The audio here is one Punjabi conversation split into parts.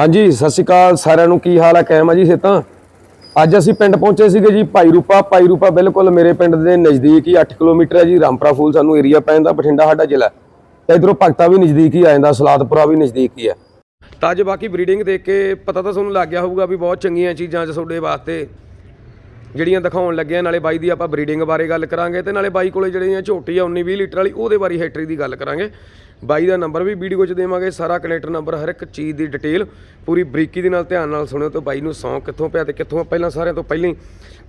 ਹਾਂਜੀ, ਸਤਿ ਸ਼੍ਰੀ ਅਕਾਲ ਸਾਰਿਆਂ ਨੂੰ। ਕੀ ਹਾਲ ਹੈ ਕਾਇਮ ਆ ਜੀ ਸੇਤਾਂ ਅੱਜ ਅਸੀਂ ਪਿੰਡ ਪਹੁੰਚੇ ਸੀਗੇ ਜੀ ਭਾਈ ਰੂਪਾ। ਭਾਈ ਰੂਪਾ ਬਿਲਕੁਲ ਮੇਰੇ ਪਿੰਡ ਦੇ ਨਜ਼ਦੀਕ ਹੀ 8 ਕਿਲੋਮੀਟਰ ਹੈ ਜੀ। ਰਾਮਪਰਾ ਫੂਲ ਸਾਨੂੰ ਏਰੀਆ ਪੈ ਜਾਂਦਾ ਬਠਿੰਡਾ ਸਾਡਾ ਜ਼ਿਲ੍ਹਾ ਤੇ ਇਧਰੋਂ ਭਗਤਾ ਵੀ ਨਜ਼ਦੀਕ ਹੀ ਆ, ਜਾਂਦਾ ਸਲਾਦਪੁਰਾ ਵੀ ਨਜ਼ਦੀਕ ਹੀ ਹੈ ਤਾਂ ਅੱਜ ਬਾਕੀ ਬਰੀਡਿੰਗ ਦੇਖ ਕੇ ਪਤਾ ਤਾਂ ਤੁਹਾਨੂੰ ਲੱਗ ਗਿਆ ਹੋਊਗਾ ਵੀ ਬਹੁਤ ਚੰਗੀਆਂ ਚੀਜ਼ਾਂ ਅੱਜ ਤੁਹਾਡੇ ਵਾਸਤੇ। ਜਿਹੜੀਆਂ ਦਿਖਾਉਣ ਲੱਗਿਆ ਨਾਲੇ ਬਾਈ ਦੀ ਆਪਾਂ ਬਰੀਡਿੰਗ ਬਾਰੇ ਗੱਲ ਕਰਾਂਗੇ ਤੇ ਨਾਲੇ ਬਾਈ ਕੋਲੇ ਜਿਹੜੀਆਂ ਝੋਟੀ ਆ 19 20 ਲੀਟਰ ਵਾਲੀ, ਉਹਦੇ ਬਾਰੇ ਹਿਸਟਰੀ ਦੀ ਗੱਲ ਕਰਾਂਗੇ। ਬਾਈ ਦਾ ਨੰਬਰ ਵੀ ਵੀਡੀਓ 'ਚ ਦੇਵਾਂਗੇ, ਸਾਰਾ ਕਨੈਕਟਰ ਨੰਬਰ ਹਰ ਇੱਕ ਚੀਜ਼ ਦੀ ਡਿਟੇਲ ਪੂਰੀ ਬਰੀਕੀ ਦੇ ਨਾਲ ਧਿਆਨ ਨਾਲ ਸੁਣਿਓ ਤੇ ਬਾਈ ਨੂੰ ਸੌਂ ਕਿੱਥੋਂ ਪਿਆ ਤੇ ਕਿੱਥੋਂ ਪਹਿਲਾਂ ਸਾਰਿਆਂ ਤੋਂ ਪਹਿਲਾਂ ਹੀ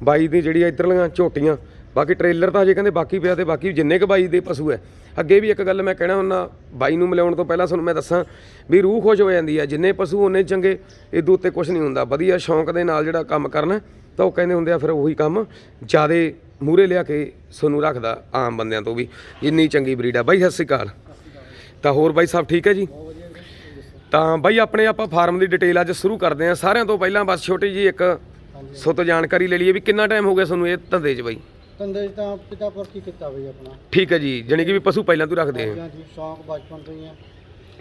ਬਾਈ ਦੀ ਜਿਹੜੀ ਇਧਰਲੀਆਂ ਝੋਟੀਆਂ, ਬਾਕੀ ਟ੍ਰੇਲਰ ਤਾਂ ਹਜੇ ਕਹਿੰਦੇ ਬਾਕੀ ਪਿਆ ਤੇ ਬਾਕੀ ਜਿੰਨੇ ਕ ਬਾਈ ਦੇ ਪਸ਼ੂ ਹੈ ਅੱਗੇ ਵੀ ਇੱਕ ਗੱਲ ਮੈਂ ਕਹਿਣਾ ਹੁੰਦਾ, ਬਾਈ ਨੂੰ ਮਿਲਾਉਣ ਤੋਂ ਪਹਿਲਾਂ ਤੁਹਾਨੂੰ ਮੈਂ ਦੱਸਾਂ ਵੀ ਰੂਹ ਖੁਸ਼ ਹੋ ਜਾਂਦੀ ਹੈ ਜਿੰਨੇ ਪਸ਼ੂ ਉਹਨੇ ਚੰਗੇ ਇਦੋਂ ਉੱਤੇ ਕੁਝ ਨਹੀਂ ਹੁੰਦਾ, ਵਧੀਆ ਸ਼ੌਂਕ ਦੇ ਨਾਲ ਜਿਹੜਾ ਕੰਮ ਕਰਨਾ ਤਾਂ ਉਹ ਕਹਿੰਦੇ ਹੁੰਦੇ ਆ ਫਿਰ ਉਹੀ ਕੰਮ ਜਿਆਦੇ ਮੂਰੇ ਲਿਆ ਕੇ ਤੁਹਾਨੂੰ ਰੱਖਦਾ ਆਮ ਬੰਦਿਆਂ ਤੋਂ ਵੀ ਇੰਨੀ ਚੰਗੀ ਬਰੀਡ ਆ। ਬਾਈ ਸਤਿ ਸ਼੍ਰੀ ਅਕਾਲ। ਤਾਂ ਹੋਰ ਬਾਈ ਸਭ ਠੀਕ ਹੈ ਜੀ? ਤਾਂ ਬਾਈ ਆਪਣੇ ਆਪਾਂ ਫਾਰਮ ਦੀ ਡਿਟੇਲ ਅੱਜ ਸ਼ੁਰੂ ਕਰਦੇ ਹਾਂ। ਸਾਰਿਆਂ ਤੋਂ ਪਹਿਲਾਂ ਬਸ ਛੋਟੀ ਜੀ ਇੱਕ ਸੁੱਤ ਜਾਣਕਾਰੀ ਲੈ ਲਈਏ ਵੀ ਕਿੰਨਾ ਟਾਈਮ ਹੋ ਗਿਆ ਤੁਹਾਨੂੰ ਇਹ ਧੰਦੇ 'ਚ ਬਾਈ? ਧੰਦੇ 'ਚ ਤਾਂ ਪਿਤਾ ਪੁਰਖੀ ਕੀਤਾ ਬਈ ਆਪਣਾ। ਠੀਕ ਹੈ ਜੀ ਜਾਣੀ ਕਿ ਵੀ ਪਸ਼ੂ ਪਹਿਲਾਂ ਤੋਂ ਰੱਖਦੇ ਆ। ਜੀ ਸ਼ੌਂਕ ਬਚਪਨ ਤੋਂ ਹੀ ਆ।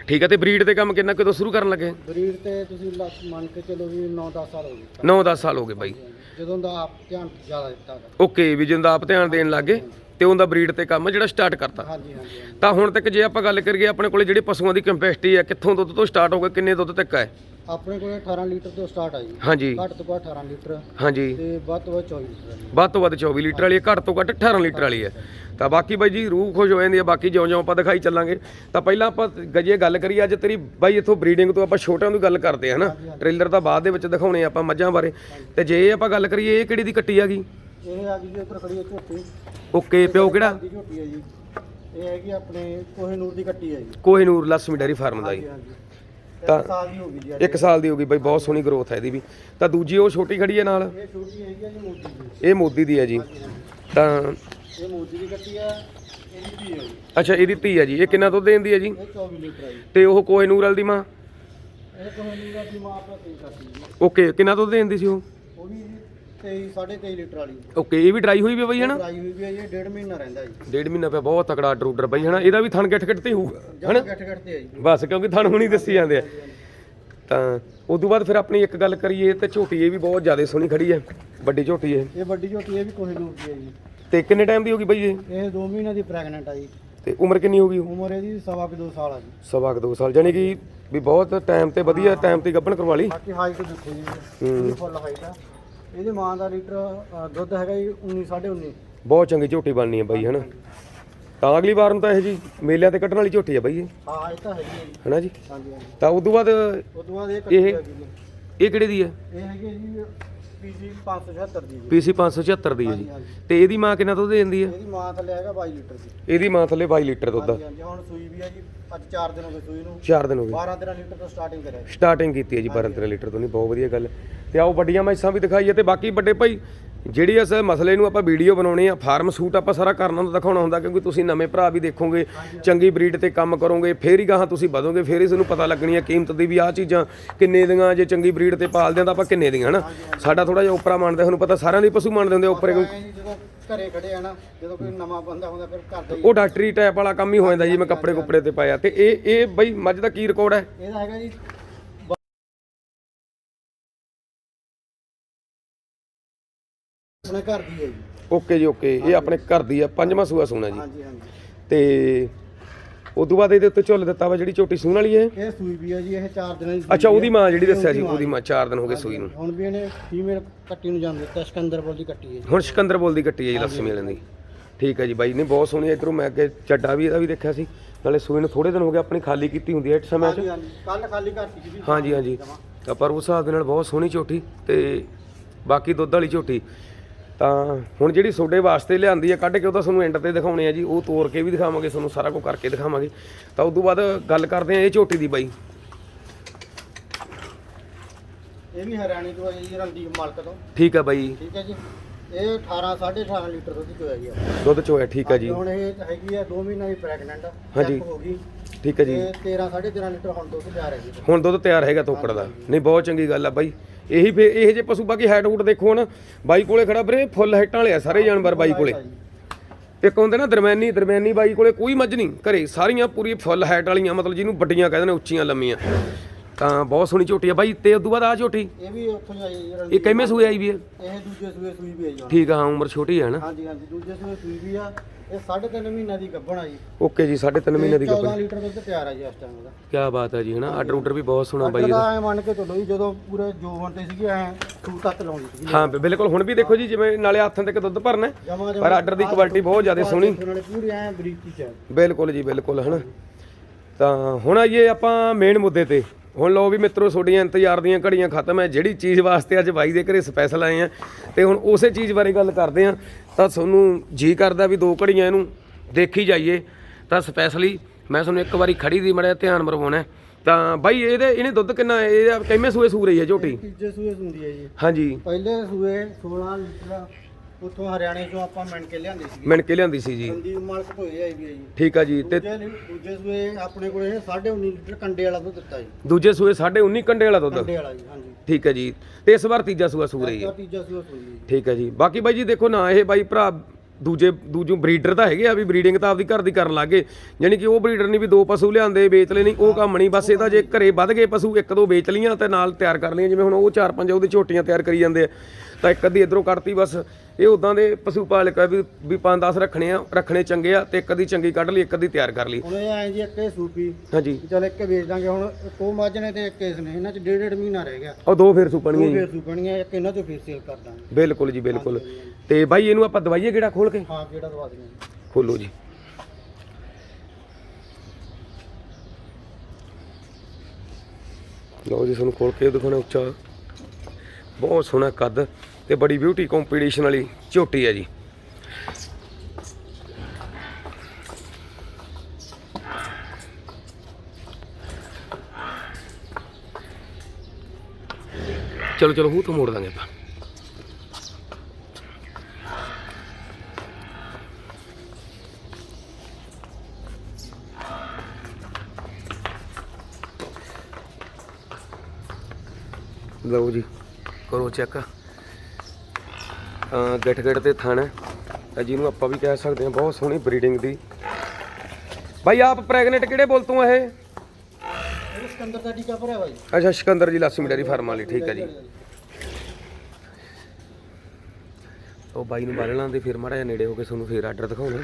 ਠੀਕ ਹੈ ਤੇ ਬਰੀਡ ਤੇ ਕੰਮ ਕਿੰਨਾ ਕਦੋਂ ਸ਼ੁਰੂ ਕਰਨ ਲੱਗੇ? ਬਰੀਡ ਤੇ ਤੁਸੀਂ ਲਾ- ਮੰਨ ਕੇ ਚੱਲੋ ਵੀ 9-10 ਸਾਲ ਹੋ ਗਏ। 9-10 ਸਾਲ ਹੋ ਗਏ ਬਾਈ। ਜਦੋਂ ਦਾ ਆਪ ਧਿਆਨ ਜ਼ਿਆਦਾ ਦਿੱਤਾ ਗਾ। ਓਕੇ ਵੀ ਜਿੰਦਾ ਆਪ ਧਿਆਨ ਦੇਣ ਲੱਗੇ ਤੇ ਉਹਦਾ ਬਰੀਡ ਤੇ ਕੰਮ ਜਿਹੜਾ ਸਟਾਰਟ ਕਰਤਾ। ਹਾਂਜੀ ਹਾਂਜੀ। ਤਾਂ ਹੁਣ ਤੱਕ ਜੇ ਆਪਾਂ ਗੱਲ ਕਰੀਏ ਆਪਣੇ ਕੋਲੇ ਜਿਹੜੇ ਪਸ਼ੂਆਂ ਦੀ ਕੰਪੈਸਿਟੀ ਹੈ ਕਿੱਥੋਂ ਦੁੱਧ ਤੋਂ ਸਟਾਰਟ ਹੋ ਗਿਆ ਕਿੰਨੇ ਦੁੱਧ ਤੱਕ ਹੈ? ਆਪਣੇ ਕੋਲ 18 ਲੀਟਰ ਤੋਂ ਸਟਾਰਟ ਆ ਜੀ। ਹਾਂਜੀ। ਘੱਟ ਤੋਂ ਘੱਟ 18 ਲੀਟਰ। ਹਾਂਜੀ। ਤੇ ਵੱਧ ਤੋਂ ਵੱਧ 24 ਲੀਟਰ ਆ ਜੀ। ਵੱਧ ਤੋਂ ਵੱਧ 24 ਲੀਟਰ ਵਾਲੀ ਹੈ ਘੱਟ ਤੋਂ ਘੱਟ 18 ਲੀਟਰ ਵਾਲੀ ਹੈ। ਤਾਂ ਬਾਕੀ ਬਾਈ ਜੀ ਰੂਹ ਖੁਸ਼ ਹੋ ਜਾਂਦੀ ਹੈ ਬਾਕੀ ਜਿਉਂ ਜਿਉਂ ਆਪਾਂ ਦਿਖਾਈ ਚੱਲਾਂਗੇ। ਤਾਂ ਪਹਿਲਾਂ ਆਪਾਂ ਗਜੇ ਗੱਲ ਕਰੀਏ ਅੱਜ ਤੇਰੀ ਬਾਈ ਇੱਥੋਂ ਬਰੀਡਿੰਗ ਤੋਂ ਆਪਾਂ ਛੋਟਿਆਂ ਦੀ ਗੱਲ ਕਰਦੇ ਹਾਂ ਨਾ ਟ੍ਰੇਲਰ ਤਾਂ ਬਾਅਦ ਦੇ ਵਿੱਚ ਦਿਖਾਉਣੇ ਆ ਆਪਾਂ ਮੱਝਾਂ ਬਾਰੇ। ਤੇ ਜੇ ਆਪਾਂ ਗੱਲ ਕਰੀਏ ਇਹ ਕਿਹੜੀ ਦੀ ਕੱਟੀ ਹੈਗੀ ਇਹ ਆ ਗਈ ਜੀ ਉੱਪਰ ਖੜੀ ਹੈ ਝੋਟੀ। ਓਕੇ ਪਿਓ ਕਿਹੜਾ? ਦੀ ਝੋਟੀ ਹੈ ਜੀ। ਇਹ ਹੈਗੀ ਆਪਣੇ ਕੋਹੇਨੂਰ ਦੀ ਕੱਟੀ ਹੈ ਜੀ। ਕੋਹੀਨੂਰ ਲక్ష్ਮੀ ਡੈਰੀ ਫਾਰਮ ਦਾ ਜੀ। ਹਾਂਜੀ ਤਾਂ- ਇੱਕ ਸਾਲ ਦੀ ਹੋ ਗਈ ਜੀ ਅੱਜ। ਇੱਕ ਸਾਲ ਦੀ ਹੋ ਗਈ ਬਾਈ ਬਹੁਤ ਸੋਹਣੀ ਗਰੋਥ ਹੈ ਇਹਦੀ ਵੀ। ਤਾਂ ਦੂਜੀ ਉਹ ਛੋਟੀ ਖੜੀ ਹੈ ਨਾਲ? ਇਹ ਛੋਟੀ ਹੈਗੀ ਆ ਜੀ ਮੋਦੀ ਦੀ। ਇਹ ਮੋਦੀ ਦੀ ਹੈ ਜੀ। ਤਾਂ ਇਹ ਮੋਦੀ ਦੀ ਕੱਟੀ ਆ ਇਹਦੀ ਧੀ ਹੈ ਜੀ। ਅੱਛਾ ਇਹਦੀ ਧੀ ਹੈ ਜੀ। ਇਹ ਕਿੰਨਾ ਦੁੱਧ ਦਿੰਦੀ ਹੈ ਜੀ? ਇਹ 24 ਲੀਟਰ ਹੈ ਜੀ। ਤੇ ਉਹ ਕੋਹੀਨੂਰ ਵਾਲੀ ਦੀ ਮਾਂ? ਇਹ ਕੋਹੇਨੂਰ ਦੀ ਮਾਂ ਆਪਣਾ ਤੇਈ ਕਰਦੀ ਜੀ। ਓਕੇ ਕਿੰਨਾ ਦੁੱਧ ਦਿੰਦੀ ਸੀ ਉਹ? 23 23.5 ਲੀਟਰ ਵਾਲੀ। ਓਕੇ ਇਹ ਵੀ ਡਰਾਈ ਹੋਈ ਵੀ ਬਾਈ ਹਨਾ? ਫਰਾਈ ਹੋਈ ਵੀ ਹੈ ਜੀ ਡੇਢ ਮਹੀਨਾ ਰਹਿੰਦਾ ਜੀ। ਡੇਢ ਮਹੀਨਾ ਪਿਆ ਬਹੁਤ ਤਕੜਾ ਡਰੂਡਰ ਬਾਈ ਹਨਾ? ਇਹਦਾ ਵੀ ਥਣ ਤੇ ਹੋਊਗਾ ਗੱਠ ਗੱਠ ਤੇ ਹੈ ਜੀ। ਬਸ ਕਿਉਂਕਿ ਥਣ ਹੁਣੀ ਦੱਸੀ ਜਾਂਦੇ ਆ। ਤਾਂ ਉਸ ਤੋਂ ਬਾਅਦ ਫਿਰ ਆਪਣੀ ਇੱਕ ਗੱਲ ਕਰੀਏ ਤੇ ਝੋਟੀ ਇਹ ਵੀ ਬਹੁਤ ਜ਼ਿਆਦਾ ਸੋਹਣੀ ਖੜੀ ਹੈ ਵੱਡੀ ਝੋਟੀ ਹੈ ਇਹ ਵੱਡੀ ਝੋਟੀ ਇਹ ਵੀ ਕੋਹੇਨੂਰ ਦੀ ਹੈ ਜੀ। ਤੇ ਕਿੰਨੇ ਟਾਈਮ ਦੀ ਹੋਗੀ ਬਾਈ ਇਹ? ਇਹ 2 ਮਹੀਨਿਆਂ ਦੀ ਪ੍ਰੈਗਨੈਂਟ ਆ ਜੀ। ਤੇ ਉਮਰ ਕਿੰਨੀ ਹੋਗੀ ਉਮਰ ਇਹਦੀ ਸਵਾ ਕੁ 2 ਸਾਲ ਆ ਜੀ। ਸਵਾ ਕੁ ਦੋ ਸਾਲ ਜਾਨੀ ਕਿ ਵੀ ਬਹੁਤ ਟਾਈਮ ਤੇ ਵਧੀਆ ਟਾਈਮ ਤੇ ਗੱਭਣ ਕਰਵਾ ਲਈ। ਬਾਕੀ ਹਾਈਟ ਦੇਖੋ ਜੀ ਇਹ ਫੁੱਲ ਹਾਈਟ ਆ। ਇਹਦੀ ਮਾਂ ਦਾ ਲੀਟਰ ਅ, ਦੁੱਧ ਹੈਗਾ ਜੀ 19 19.5 ਬਹੁਤ ਚੰਗੀ ਝੋਟੀ ਬਣਨੀ ਹੈ ਬਾਈ ਹਨਾ? ਤਾਂ ਅਗਲੀ ਵਾਰ ਨੂੰ ਤਾਂ ਇਹ ਜੀ ਮੇਲਿਆਂ ਤੇ ਕੱਢਣ ਵਾਲੀ ਝੋਟੀ ਹੈ ਬਾਈ ਇਹ। ਹਾਂ ਇਹ ਤਾਂ ਹੈਗੀ ਹੈ ਜੀ। ਹਨਾ ਜੀ? ਹਾਂਜੀ ਹਾਂਜੀ। ਤਾਂ ਤੋਂ ਬਾਅਦ ਉਸ ਤੋਂ ਬਾਅਦ ਇਹ ਕੱਟੀ ਇਹ- ਹੈਗੀ ਜੀ। ਇਹ ਕਿਹੜੇ ਦੀ ਹੈ ਇਹ ਹੈਗੀ ਹੈ ਜੀ ਪੀਜੀ 576 ਦੀ ਜੀ। ਪੀਸੀ 576 ਦੀ ਹੈ ਜੀ। ਹਾਂਜੀ। ਤੇ ਇਹਦੀ ਮਾਂ ਕਿੰਨਾ ਦੁੱਧ ਦਿੰਦੀ ਹੈ ਇਹਦੀ ਮਾਂ ਥੱਲੇ ਹੈਗਾ 22 ਲੀਟਰ ਦੀ। ਇਹਦੀ ਮਾਂ ਥੱਲੇ 22 ਲੀਟਰ ਦੁੱਧ ਆ। ਹਾਂਜੀ ਹਾਂਜੀ ਹੁਣ ਸੂਈ ਵੀ ਹੈ ਜੀ। ਅੱਜ 4 ਦਿਨ ਹੋ ਗਏ ਸੂਈ ਨੂੰ। 4 ਦਿਨ ਹੋ ਗਏ। 12 13 ਲੀਟਰ ਤੋਂ ਸਟਾਰਟਿੰਗ ਕਰਿਆ। ਸਟਾਰਟਿੰਗ ਕੀਤੀ ਹੈ ਜੀ 12 13 ਲੀਟਰ ਤੋਂ ਨਹੀਂ ਬਹੁਤ ਵਧੀਆ ਗੱਲ। ਤੇ ਆਓ ਵੱਡੀਆਂ ਮੈਸਾਂ ਵੀ ਦਿਖਾਈਏ ਤੇ ਬਾਕੀ ਵੱਡੇ ਭਾਈ ਜਿਹੜੀ ਇਸ ਮਸਲੇ ਨੂੰ ਆਪਾਂ ਵੀਡੀਓ ਬਣਾਉਣੀ ਆ ਫਾਰਮ ਸੂਟ ਆਪਾਂ ਸਾਰਾ ਕਰਨਾ ਹੁੰਦਾ ਦਿਖਾਉਣਾ ਹੁੰਦਾ ਕਿਉਂਕਿ ਤੁਸੀਂ ਨਵੇਂ ਭਰਾ ਵੀ ਦੇਖੋਗੇ ਚੰਗੀ ਬਰੀਡ ਤੇ ਕੰਮ ਕਰੋਗੇ ਫੇਰ ਹੀ ਗਾਹਾਂ ਤੁਸੀਂ ਵਧੋਗੇ ਫੇਰ ਹੀ ਤੁਹਾਨੂੰ ਪਤਾ ਲੱਗਣੀ ਹੈ ਕੀਮਤ ਦੀ ਵੀ ਆਹ ਚੀਜ਼ਾਂ ਕਿੰਨੇ ਦੀਆਂ ਜੇ ਚੰਗੀ ਬਰੀਡ ਤੇ ਪਾਲਦੇ ਆ ਤਾਂ ਆਪਾਂ ਕਿੰਨੇ ਦੀਆਂ ਹਨਾ? ਸਾਡਾ ਥੋੜਾ ਜਿਹਾ ਉਪਰਾ ਮੰਨਦੇ ਤੁਹਾਨੂੰ ਪਤਾ ਸਾਰਿਆਂ ਦੇ ਪਸ਼ੂ ਮੰਨਦੇ ਹੁੰਦੇ ਆ ਉੱਪਰ ਜਦੋਂ ਘਰੇ ਖੜੇ ਆ ਨਾ ਜਦੋਂ ਕੋਈ ਨਵਾਂ ਬੰਦਾ ਹੁੰਦਾ ਫਿਰ ਘਰ ਦਾ ਹੀ ਉਹ ਡਾਕਟਰੀ ਟਾਈਪ ਵਾਲਾ ਕੰਮ ਹੀ ਹੋ ਜਾਂਦਾ ਜੀ ਮੈਂ ਕੱਪੜੇ ਕੁੱਪੜੇ ਤੇ ਪਾਇਆ। ਤੇ ਇਹ ਇਹ ਬਈ ਮੱਝ ਦਾ ਕੀ ਰਿਕਾਰਡ ਹੈ? ਇਹਦਾ ਹੈਗਾ ਜੀ। ਆਪਣੇ ਘਰ ਦੀ ਹੈ ਜੀ। ਓਕੇ ਜੀ ਓਕੇ। ਇਹ ਆਪਣੇ ਘਰ ਦੀ ਆ ਪੰਜਵਾਂ ਸੂਆ ਸੋਨਾ ਜੀ। ਹਾਂਜੀ ਹਾਂਜੀ। ਤੇ ਤੋਂ ਬਾਅਦ ਇਹਦੇ ਉੱਤੇ ਝੁੱਲ ਦਿੱਤਾ ਵਾ ਜਿਹੜੀ ਝੋਟੀ ਸੂਣ ਵਾਲੀ ਹੈ ਇਹ ਸੂਈ ਵੀ ਹੈ ਜੀ ਇਹ 4 ਦਿਨਾਂ ਦੀ ਸੂਈ ਅੱਛਾ ਉਹਦੀ। ਮਾਂ ਜਿਹੜੀ ਦੱਸਿਆ ਸੀ ਉਹਦੀ ਮਾਂ 4 ਦਿਨ ਹੋ ਗਏ ਸੂਈ ਨੂੰ। ਹੁਣ ਵੀ ਇਹਨੇ ਫੀਮੇਲ ਕੱਟੀ ਨੂੰ ਜਨਮ ਦਿੱਤਾ ਸਿਕੰਦਰ ਬੋਲ ਦੀ ਕੱਟੀ ਹੈ ਜੀ। ਹੁਣ ਸਿਕੰਦਰ ਬੋਲ ਦੀ ਕੱਟੀ ਹੈ ਜੀ ਲక్ష్ਮੀ ਵਾਲਿਆਂ ਦੀ। ਠੀਕ ਹੈ ਜੀ ਬਾਈ ਨੇ ਬਹੁਤ ਸੋਹਣੀ ਇਧਰੋਂ ਮੈਂ ਅੱਗੇ ਚੱਡਾ ਵੀ ਇਹਦਾ ਵੀ ਦੇਖਿਆ ਸੀ। ਨਾਲੇ ਸੂਈ ਨੂੰ ਥੋੜੇ ਦਿਨ ਹੋ ਗਏ ਆਪਣੀ ਖਾਲੀ ਕੀਤੀ ਹੁੰਦੀ ਹੈ ਇਸ ਸਮੇਂ 'ਚ। ਹਾਂਜੀ ਹਾਂਜੀ ਕੱਲ ਖਾਲੀ ਘਰ ਸੀ ਜੀ। ਹਾਂਜੀ ਹਾਂਜੀ। ਪਰ ਉਸ ਹਿਸਾਬ ਦੇ ਨਾਲ ਬਹੁਤ ਸੋਹਣੀ ਝੋਟੀ ਤੇ ਬਾਕੀ ਦੁੱਧ ਵਾਲੀ ਝੋਟੀ। ਤਾਂ ਹੁਣ ਜਿਹੜੀ ਤੁਹਾਡੇ ਵਾਸਤੇ ਲਿਆਂਦੀ ਹੈ ਕੱਢ ਕੇ ਉਹ ਤਾਂ ਤੁਹਾਨੂੰ ਐਂਡ ਤੇ ਦਿਖਾਉਣੇ ਆ ਜੀ। ਉਹ ਤੋੜ ਕੇ ਵੀ ਦਿਖਾਵਾਂਗੇ ਤੁਹਾਨੂੰ ਸਾਰਾ ਕੁਝ ਕਰਕੇ ਦਿਖਾਵਾਂਗੇ। ਤਾਂ ਉਸ ਤੋਂ ਬਾਅਦ ਗੱਲ ਕਰਦੇ ਆ ਇਹ ਝੋਟੀ ਦੀ ਬਾਈ। ਇਹ ਵੀ ਹਰਿਆਣੇ ਤੋਂ ਹੈ ਜੀ ਰਣਦੀਪ ਮਾਲਕ ਤੋਂ। ਠੀਕ ਹੈ ਬਾਈ। ਠੀਕ ਹੈ ਜੀ। ਇਹ 18 18.5 ਲੀਟਰ ਦੁੱਧ ਚੋਇਆ ਜੀ। ਦੁੱਧ ਚੋਇਆ ਠੀਕ ਹੈ ਜੀ। ਹੁਣ ਇਹ ਹੈਗੀ ਆ 2 ਮਹੀਨਾ ਦੀ ਪ੍ਰੈਗਨੈਂਟ ਹਾਂਜੀ। ਹੋ ਗਈ। ਠੀਕ ਹੈ ਜੀ। ਤੇ 13 13.5 ਲੀਟਰ ਹੁਣ ਦੁੱਧ ਤਿਆਰ ਹੈ ਜੀ। ਹੁਣ ਦੁੱਧ ਤਿਆਰ ਹੈਗਾ ਤੋਕੜ ਦਾ। ਨਹੀਂ ਬਹੁਤ ਚੰਗੀ ਗੱਲ ਆ ਬਾਈ। ਇਹੀ ਫੇ ਇਹ ਜੇ ਪਸ਼ੂ ਬਾਕੀ ਹੈਡ ਹੂਟ ਦੇਖੋ ਨਾ ਬਾਈ ਕੋਲੇ ਖੜਾ ਵੀਰੇ, ਫੁੱਲ ਹੈਟਾਂ ਵਾਲੇ ਆ ਸਾਰੇ ਜਾਨਵਰ ਬਾਈ ਕੋਲੇ। ਇੱਕ ਹੁੰਦੇ ਨਾ ਦਰਮਿਆਨੀ ਦਰਮਿਆਨੀ ਬਾਈ ਕੋਲੇ ਕੋਈ ਮੱਝ ਨਹੀਂ। ਘਰੇ ਸਾਰੀਆਂ ਪੂਰੀ ਫੁੱਲ ਹਾਈਟ ਵਾਲੀਆਂ, ਮਤਲਬ ਜਿਹਨੂੰ ਵੱਡੀਆਂ ਕਹਿੰਦੇ ਨੇ, ਉੱਚੀਆਂ ਲੰਮੀਆਂ। ਤਾਂ ਬਹੁਤ ਸੋਹਣੀ ਝੋਟੀ ਆ ਬਾਈ ਤੇ ਉਦੋਂ ਬਾਅਦ ਆ ਝੋਟੀ? ਇਹ ਵੀ ਉੱਥੋਂ ਹੀ ਆਈ ਰਣਜੀਤ ਇਹ ਕਿੰਨੇ ਸੂਏ ਆਈ ਵੀ ਹੈ ਇਹ ਦੂਜੇ ਸੂਏ ਸੂਈ ਵੀ ਹੈ ਹੁਣ। ਠੀਕ ਆ ਹਾਂ ਉਮਰ ਛੋਟੀ ਹੈ ਨਾ। ਹਾਂਜੀ ਹਾਂਜੀ ਦੂਜੇ ਸੂਏ ਸੂਈ ਵੀ ਆ। ਇਹ 3.5 ਮਹੀਨਾ ਦੀ ਗੱਭਣ ਆ ਜੀ। ਓਕੇ ਜੀ 3.5 ਮਹੀਨੇ ਦੀ 14 ਗੱਭਣ ਲੀਟਰ ਦੁੱਧ ਤਿਆਰ ਆ ਜੀ ਇਸ ਟਾਈਮ ਦਾ। ਕੀ ਬਾਤ ਹੈ ਜੀ ਹਨਾ? ਆਰਡਰ ਆਰਡਰ ਵੀ ਬਹੁਤ ਸੋਹਣਾ ਬਾਈ ਇਹਦਾ। ਐ ਮੰਨ ਕੇ ਚੱਲੋ ਜੀ ਜਦੋਂ ਪੂਰੇ ਜੋਵਨ ਤੇ ਸੀਗੇ ਐ ਸੂ ਤੱਕ ਲਾਉਂਦੀ ਸੀ ਹਾਂ ਬਿਲਕੁਲ ਹੁਣ ਵੀ ਦੇਖੋ ਜੀ ਜਿਵੇਂ ਨਾਲੇ ਹੱਥਾਂ ਤੱਕ ਦੁੱਧ ਭਰਨਾ ਹੈ, ਪਰ ਆਰਡਰ ਦੀ ਕੁਆਲਿਟੀ ਬਹੁਤ ਜ਼ਿਆਦਾ ਸੋਹਣੀ। ਪੂਰੀ ਐ ਬਰੀਕੀ ਚ ਹੈ। ਬਿਲਕੁਲ ਜੀ ਬਿਲਕੁਲ ਹਨਾ? ਤਾਂ ਹੁਣ ਆਈਏ ਆਪਾਂ ਮੇਨ ਮੁੱਦੇ ਤੇ। ਹੁਣ ਲੋ ਵੀ ਮਿੱਤਰੋ ਤੁਹਾਡੀਆਂ ਇੰਤਜ਼ਾਰ ਦੀਆਂ ਘੜੀਆਂ ਖਤਮ ਹੈ। ਜਿਹੜੀ ਚੀਜ਼ ਵਾਸਤੇ ਅੱਜ ਬਾਈ ਦੇ ਘਰੇ ਸਪੈਸ਼ਲ ਆਏ ਆ ਤੇ ਹੁਣ ਉਸੇ ਚੀਜ਼ ਬਾਰੇ ਗੱਲ ਕਰਦੇ ਆ। ਤਾਂ ਤੁਹਾਨੂੰ ਜੀ ਕਰਦਾ ਵੀ ਦੋ ਘੜੀਆਂ ਇਹਨੂੰ ਦੇਖੀ ਜਾਈਏ। ਤਾਂ ਸਪੈਸ਼ਲੀ ਮੈਂ ਤੁਹਾਨੂੰ ਇੱਕ ਵਾਰੀ ਖੜੀ ਦੀ ਮੜਿਆ ਧਿਆਨ ਮਰਵਾਉਣਾ। ਤਾਂ ਬਾਈ ਇਹਦੇ ਇਹਨੇ ਦੁੱਧ ਕਿੰਨਾ? ਇਹ ਕਿੰਨੇ ਸੂਏ ਸੂ ਰਹੀ ਹੈ ਝੋਟੀ? ਤੀਜੇ ਸੂਏ ਹੁੰਦੀ ਹੈ ਜੀ। ਹਾਂਜੀ। ਪਹਿਲੇ ਸੂਏ 16 ਲੀਟਰ ਉੱਥੋਂ ਹਰਿਆਣੇ ਚੋਂ ਆਪਾਂ ਮਿਣ ਕੇ ਲਿਆਂਦੇ ਸੀ ਮਿਣ ਕੇ ਲਿਆਂਦੀ ਸੀ ਜੀ। ਸੰਦੀਪ ਮਾਲਕ ਧੋਏ ਆਈ ਵੀ ਜੀ ਠੀਕ ਆ ਜੀ ਤੇ ਦੂਜੇ ਸੂਏ ਆਪਣੇ ਕੋਲੇ 19.5 ਲੀਟਰ ਕੰਡੇ ਵਾਲਾ ਦੁੱਧ ਦਿੱਤਾ ਜੀ। ਦੂਜੇ ਸੂਏ 19.5 ਕੰਡੇ ਵਾਲਾ ਦੁੱਧ? ਕੰਡੇ ਵਾਲਾ ਜੀ ਹਾਂਜੀ। ਠੀਕ ਹੈ ਜੀ। ਤੇ ਇਸ ਵਾਰ ਤੀਜਾ ਸੂਆ ਸੂ ਰਹੀ ਹੈ ਤਾਂ ਤੀਜਾ ਸੂਆ ਸੂਈ ਜੀ। ਠੀਕ ਹੈ ਜੀ। ਬਾਕੀ ਬਾਈ ਜੀ ਦੇਖੋ ਨਾ ਇਹ ਬਾਈ ਭਰਾ ਦੂਜੇ ਦੂਜੂ ਬਰੀਡਰ ਤਾਂ ਹੈਗੇ ਆ ਵੀ ਬਰੀਡਿੰਗ ਤਾਂ ਆਪਦੀ ਘਰ ਦੀ ਕਰਨ ਲੱਗੇ ਯਾਨੀ ਕਿ ਉਹ ਬਰੀਡਰ ਨਹੀਂ ਵੀ ਦੋ ਪਸ਼ੂ ਲਿਆਂਦੇ ਵੇਚ ਨਹੀਂ ਉਹ ਕੰਮ ਨਹੀਂ। ਬਸ ਇਹਦਾ ਜੇ ਘਰੇ ਵੱਧ ਗਏ ਪਸ਼ੂ ਇੱਕ ਦੋ ਵੇਚ ਲੀਆਂ ਤੇ ਨਾਲ ਤਿਆਰ ਕਰ ਲਈਆਂ। ਜਿਵੇਂ ਹੁਣ ਉਹ ਚਾਰ ਪੰਜ ਉਹਦੇ ਝੋਟੀਆਂ ਤਿਆਰ ਕਰੀ ਜਾਂਦੇ ਆ। ਤਾਂ ਇੱਕ ਅੱਧੀ ਇਧਰੋਂ ਕੱਢਤੀ ਬਸ। ਇਹ ਉਦਾਂ ਦੇ ਪਸ਼ੂ ਪਾਲਕ ਆ ਵੀ ਵੀ ਪੰਜ 10 ਰੱਖਣੇ ਆ ਰੱਖਣੇ ਚੰਗੇ ਆ ਤੇ ਇੱਕ ਅੱਧੀ ਚੰਗੀ ਕੱਢ ਲਈ ਇੱਕ ਅੱਧੀ ਤਿਆਰ ਕਰ ਲਈ। ਹੁਣ ਇਹ ਐ ਜੀ ਇੱਕ ਇਹ ਸੂਪੀ। ਹਾਂਜੀ। ਚਲ ਇੱਕ ਵੇਚ ਦਾਂਗੇ ਹੁਣ ਇੱਕ ਉਹ ਮੱਝ ਨੇ ਤੇ ਇੱਕ ਇਸ ਨੇ ਇਹਨਾਂ ਚ ਡੇਢ ਡੇਢ ਮਹੀਨਾ ਰਹਿ ਗਿਆ। ਉਹ ਦੋ ਫੇਰ ਉਹ ਸੁਪਣੀਆਂ ਜੀ। ਫੇਰ ਸੂਪਣੀਆਂ ਇੱਕ ਇਹਨਾਂ ਤੋਂ ਫੇਰ ਸੇਲ ਕਰ ਦਾਂਗੇ। ਬਿਲਕੁਲ ਜੀ ਬਿਲਕੁਲ। ਤੇ ਬਾਈ ਇਹਨੂੰ ਆਪਾਂ ਦਵਾਈਏ ਕਿਹੜਾ ਖੋਲ ਕੇ? ਹਾਂ ਕਿਹੜਾ ਦਵਾ ਦਿੰਦੇ ਖੋਲੋ ਜੀ। ਲਓ ਜੀ ਤੁਹਾਨੂੰ ਖੋਲ ਕੇ ਦਿਖਾਉਣਾ ਉੱਚਾ। ਬਹੁਤ ਸੋਹਣਾ ਕੱਦ। ਤੇ ਬੜੀ ਬਿਊਟੀ ਕੰਪੀਟੀਸ਼ਨ ਵਾਲੀ ਝੋਟੀ ਹੈ ਜੀ। ਚਲੋ ਚਲੋ, ਹੂੰ ਤੋਂ ਮੋੜ ਦਾਂਗੇ ਆਪਾਂ। ਲਓ ਜੀ, ਕਰੋ ਚੈੱਕ ਗਿੱਠ ਤੇ ਥਣ ਹੈ। ਜਿਹਨੂੰ ਆਪਾਂ ਵੀ ਕਹਿ ਸਕਦੇ ਹਾਂ ਬਹੁਤ ਸੋਹਣੀ ਬਰੀਡਿੰਗ ਦੀ। ਭਾਈ ਆਪ ਪ੍ਰੈਗਨੈਂਟ ਕਿਹੜੇ ਬੋਲ ਤੋਂ ਇਹ? ਸਿਕੰਦਰ ਦਾ ਟੀਕਾ ਭਰਿਆ ਬਾਈ। ਅੱਛਾ ਸਿਕੰਦਰ ਜੀ ਲਾਸੀ ਡੇਅਰੀ ਫਾਰਮ ਵਾਲੀ ਠੀਕ ਹੈ ਜੀ। ਉਹ ਬਾਈ ਨੂੰ ਬਾਲਣਾ ਦੇ ਫਿਰ ਮਾੜਾ ਜਿਹਾ ਨੇੜੇ ਹੋ ਕੇ ਤੁਹਾਨੂੰ ਫੇਰ ਆਰਡਰ ਦਿਖਾਉਣਾ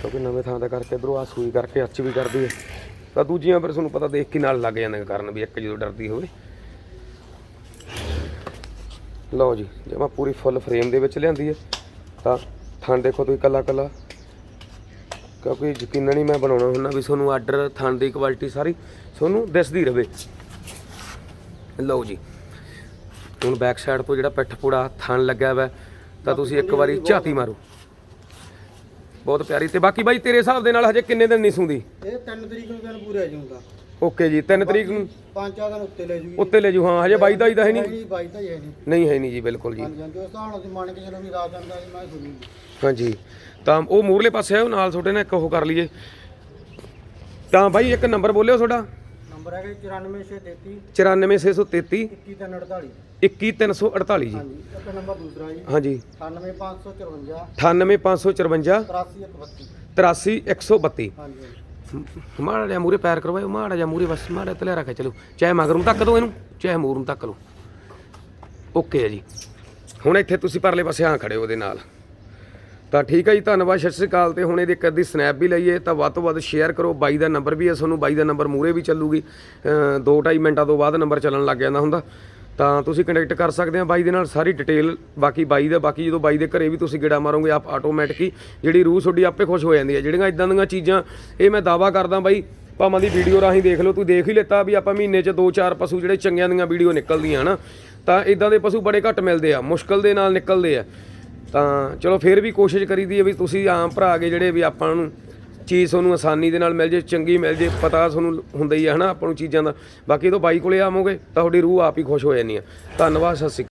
ਕਿਉਂਕਿ ਨਵੇਂ ਥਾਂ ਦਾ ਕਰਕੇ ਇਧਰੋਂ ਆ ਸੂਈ ਕਰਕੇ ਅੱਚ ਵੀ ਕਰਦੀ ਹੈ। ਤਾਂ ਦੂਜੀਆਂ ਫਿਰ ਤੁਹਾਨੂੰ ਪਤਾ ਦੇਖ ਕੇ ਨਾਲ ਲੱਗ ਜਾਂਦੇ ਕਰਨ ਵੀ ਇੱਕ ਜਦੋਂ ਡਰਦੀ ਹੋਵੇ। ਲਓ ਜੀ ਜਮਾ ਪੂਰੀ ਫੁੱਲ ਫਰੇਮ ਦੇ ਵਿੱਚ ਲਿਆਂਦੀ ਹੈ, ਤਾਂ ਥਣ ਦੇਖੋ ਤੁਸੀਂ ਕੱਲਾ ਕੱਲਾ। ਕਿਉਂਕਿ ਯਕੀਨਨ ਹੀ ਮੈਂ ਬਣਾਉਣਾ ਹੁੰਦਾ ਵੀ ਤੁਹਾਨੂੰ ਆਰਡਰ ਥਣ ਦੀ ਕੁਆਲਿਟੀ ਸਾਰੀ ਤੁਹਾਨੂੰ ਦਿਸਦੀ ਰਵੇ। ਲਓ ਜੀ, ਹੁਣ ਬੈਕ ਸਾਈਡ ਤੋਂ ਜਿਹੜਾ ਪਿੱਠ ਪੂੜਾ ਥਣ ਲੱਗਿਆ ਵਾ, ਤਾਂ ਤੁਸੀਂ ਇੱਕ ਵਾਰੀ ਝਾਤੀ ਮਾਰੋ। ਬਹੁਤ ਪਿਆਰੀ। ਤੇ ਬਾਕੀ ਬਾਈ, ਤੇਰੇ ਹਿਸਾਬ ਦੇ ਨਾਲ ਹਜੇ ਕਿੰਨੇ ਦਿਨ ਨਹੀਂ ਸੁੰਦੀ? ਇਹ 3 ਤਰੀਕ ਨੂੰ ਦਿਨ ਪੂਰਾ ਜਾਊਗਾ ਓਕੇ ਜੀ 3 ਤਰੀਕ ਨੂੰ? ਪੰਜ ਚਾਰ ਦਿਨ ਉੱਤੇ ਲੈ ਜੂਗੀ ਉੱਤੇ ਲੈ ਜੂ ਹਾਂ ਹਜੇ ਬਾਈ ਦਾ ਹੀ ਨਹੀਂ? ਨਹੀਂ ਬਾਈ ਤਾਂ ਹੀ ਹੈ ਨਹੀਂ। ਨਹੀਂ ਹੈ ਨਹੀਂ ਜੀ ਬਿਲਕੁਲ ਜੀ। ਹਾਂਜੀ ਹਾਂਜੀ ਉਸ ਹਿਸਾਬ ਨਾਲ ਅਸੀਂ ਮੰਨ ਕੇ ਚਲੋ ਵੀ ਰਾਤ ਜਾਂਦਾ ਜੀ ਮੈਂ ਸੁਣੀ ਹਾਂਜੀ ਤਾਂ ਉਹ ਮੂਰਲੇ ਪਾਸੇ ਆਓ ਨਾਲ ਤੁਹਾਡੇ ਨਾਲ ਇੱਕ ਉਹ ਕਰ ਲਈਏ। ਤਾਂ ਬਾਈ ਇੱਕ ਨੰਬਰ ਬੋਲਿਓ ਤੁਹਾਡਾ। ਨੰਬਰ ਹੈਗਾ 94633 94633 21348 21348 ਜੀ ਹਾਂਜੀ ਇੱਕ ਨੰਬਰ ਦੂਸਰਾ ਜੀ। ਹਾਂਜੀ। 98554 98554 83132 83132 ਹਾਂਜੀ। ਮਾੜਾ ਜਿਹਾ ਮੂਰੇ ਪੈਰ ਕਰਵਾਇਓ, ਮਾੜਾ ਜਿਹਾ ਮੂਰੇ ਬਸ, ਮਾੜਾ ਤਲੇ ਰੱਖਿਆ ਚਲੋ ਚਾਹੇ ਮਗਰ ਤੱਕ ਧੱਕ ਦਿਓ ਇਹਨੂੰ, ਚਾਹੇ ਮੂਰ ਤੱਕ ਧੱਕ ਲਓ। ਓਕੇ ਹੈ ਜੀ। ਹੁਣ ਇੱਥੇ ਤੁਸੀਂ ਪਰਲੇ ਪਾਸੇ ਆ ਖੜੇ ਹੋ ਉਹਦੇ ਨਾਲ। ਤਾਂ ਠੀਕ ਹੈ ਜੀ, ਧੰਨਵਾਦ, ਸਤਿ ਸ਼੍ਰੀ ਅਕਾਲ। ਤੇ ਹੁਣ ਇਹਦੀ ਇੱਕ ਅੱਧੀ ਸਨੈਪ ਵੀ ਲਈਏ, ਤਾਂ ਵੱਧ ਤੋਂ ਵੱਧ ਸ਼ੇਅਰ ਕਰੋ। ਬਾਈ ਦਾ ਨੰਬਰ ਵੀ ਹੈ ਤੁਹਾਨੂੰ, ਬਾਈ ਦਾ ਨੰਬਰ ਮੂਰੇ ਵੀ ਚੱਲੂਗੀ। 2.5 ਮਿੰਟਾਂ ਤੋਂ ਬਾਅਦ ਨੰਬਰ ਚੱਲਣ ਲੱਗ ਜਾਂਦਾ ਹੁੰਦਾ। ਤਾਂ ਤੁਸੀਂ ਕੰਟੈਕਟ ਕਰ ਸਕਦੇ ਆ ਬਾਈ ਦੇ ਨਾਲ, ਸਾਰੀ ਡਿਟੇਲ ਬਾਕੀ ਬਾਈ ਦਾ, ਬਾਕੀ ਜਦੋਂ ਬਾਈ ਦੇ ਘਰੇ ਵੀ ਤੁਸੀਂ ਗੇੜਾ ਮਾਰੋਗੇ, ਆਪ ਆਟੋਮੈਟਿਕ ਹੀ ਜਿਹੜੀ ਰੂਹ ਤੁਹਾਡੀ ਆਪੇ ਖੁਸ਼ ਹੋ ਜਾਂਦੀ ਹੈ। ਜਿਹੜੀਆਂ ਇਦਾਂ ਦੀਆਂ ਚੀਜ਼ਾਂ, ਇਹ ਮੈਂ ਦਾਵਾ ਕਰਦਾ ਬਾਈ, ਭਾਵਾਂ ਦੀ ਵੀਡੀਓ ਰਾਹੀਂ ਦੇਖ ਲਓ, ਤੂੰ ਦੇਖ ਹੀ ਲਿੱਤਾ ਵੀ ਆਪਾਂ ਮਹੀਨੇ 'ਚ 2-4 ਪਸ਼ੂ ਜਿਹੜੇ ਚੰਗਿਆਂ ਦੀਆਂ ਵੀਡੀਓ ਨਿਕਲਦੀਆਂ, ਹਨਾ? ਤਾਂ ਇਦਾਂ ਦੇ ਪਸ਼ੂ ਬੜੇ ਘੱਟ ਮਿਲਦੇ ਆ, ਮੁਸ਼ਕਲ ਦੇ ਨਾਲ ਨਿਕਲਦੇ ਆ। ਤਾਂ ਚਲੋ, ਫਿਰ ਵੀ ਕੋਸ਼ਿਸ਼ ਕਰੀਦੀ ਹੈ ਵੀ ਤੁਸੀਂ ਆਮ ਭਰਾ ਕੇ ਜਿਹੜੇ ਵੀ ਆਪਾਂ ਨੂੰ ਚੀਜ਼ ਤੁਹਾਨੂੰ ਆਸਾਨੀ ਦੇ ਨਾਲ ਮਿਲ ਜੇ, ਚੰਗੀ ਮਿਲ ਜੇ, ਪਤਾ ਤੁਹਾਨੂੰ ਹੁੰਦਾ ਹੀ ਹੈ ਹਨਾ ਆਪਾਂ ਨੂੰ ਚੀਜ਼ਾਂ ਦਾ। ਬਾਕੀ ਜਦੋਂ ਬਾਈ ਕੋਲੇ ਆਵੋਗੇ ਤਾਂ ਤੁਹਾਡੀ ਰੂਹ ਆਪ ਹੀ ਖੁਸ਼ ਹੋ ਜਾਂਦੀ ਆ। ਧੰਨਵਾਦ, ਸਤਿ ਸ਼੍ਰੀ ਅਕਾਲ।